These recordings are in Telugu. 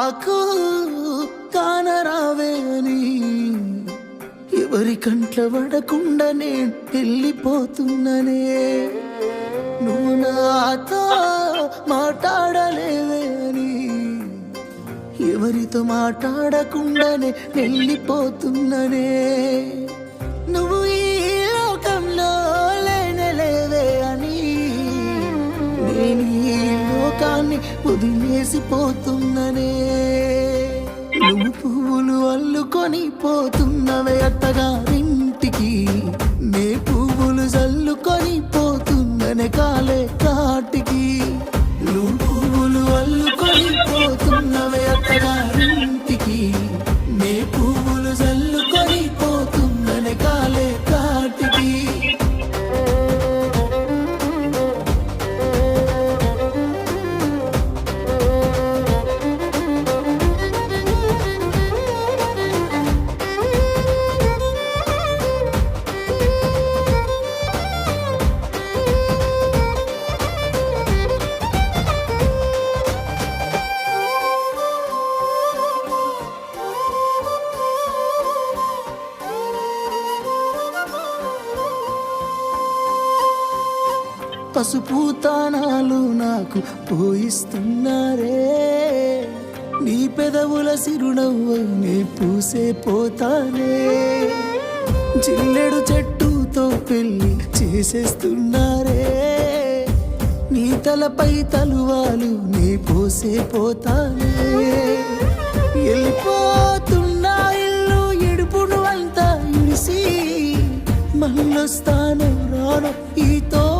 నాకు కానరావేని. ఎవరి కంట్ల పడకుండా నేను వెళ్ళిపోతున్ననే. నువ్వు నాతో మాట్లాడలేవేని. ఎవరితో మాట్లాడకుండానే వెళ్ళిపోతున్ననే. నువ్వు ఈ లోకంలో లేనలేవే అని. నేను లోకాన్ని వదిలేసిపోతున్ననే నువ్వు పువ్వులు అల్లుకొని పోతున్నవే అత్తగారింటికి. పసుపు తానాలు నాకు పోయిస్తున్నారే. నీ పెదవుల సిరునవ్వు నీ పూసే పోతానే. జిల్లెడు చెట్టుతో పెళ్ళి చేసేస్తున్నారే. నీ తలపై తలువాలు నీ పోసే పోతానే. వెళ్ళిపోతున్నా ఇల్లు ఎడుపును అంతా ఇడిసి మళ్ళొస్తాను రాను ఈతో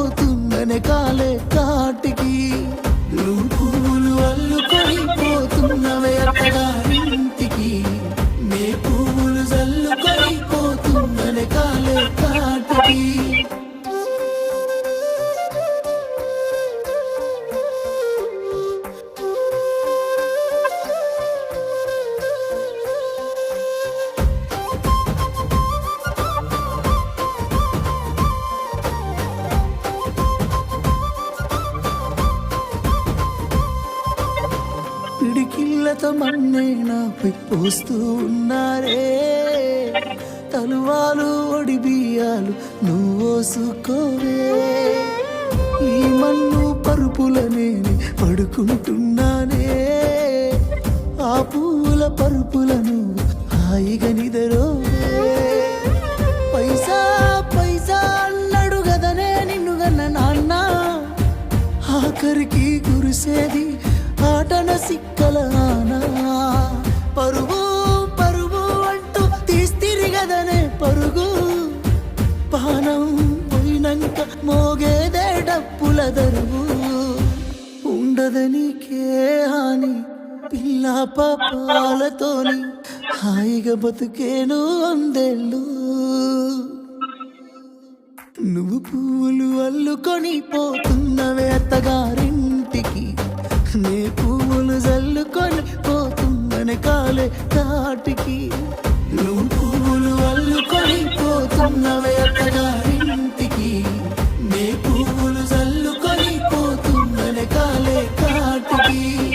పిడికిళ్ళతో నాపై పోస్తూ ఉన్నారే. తలువాలు ఒడి బియ్యాలు నువ్వోసుకోవే ఈ మన్ను పరుపుల నేను పడుకుంటున్నానే. ఆ పూల పరుపులను హాయిగా నిదరోవే. పైసా పైసా అన్నాడు గదనే నిన్ను గన్న నాన్న. ఆఖరికి కురిసేది ఆటన సిక్కల పరుగు పరుగు అంటూ తీస్తిరిగదనే పరుగు. పానం పోయినంక మోగేదే డప్పుల దరువు. ఉండదనికే హాని పిల్ల పాపాలతోని. హాయిగా బతుకేను అందేళ్ళు. నువ్వు పూలు అల్లుకొని పోతున్నవే అత్తగారింటికి. నే పువ్వులు జల్లుకొని పోతుందని కాలే కాటికి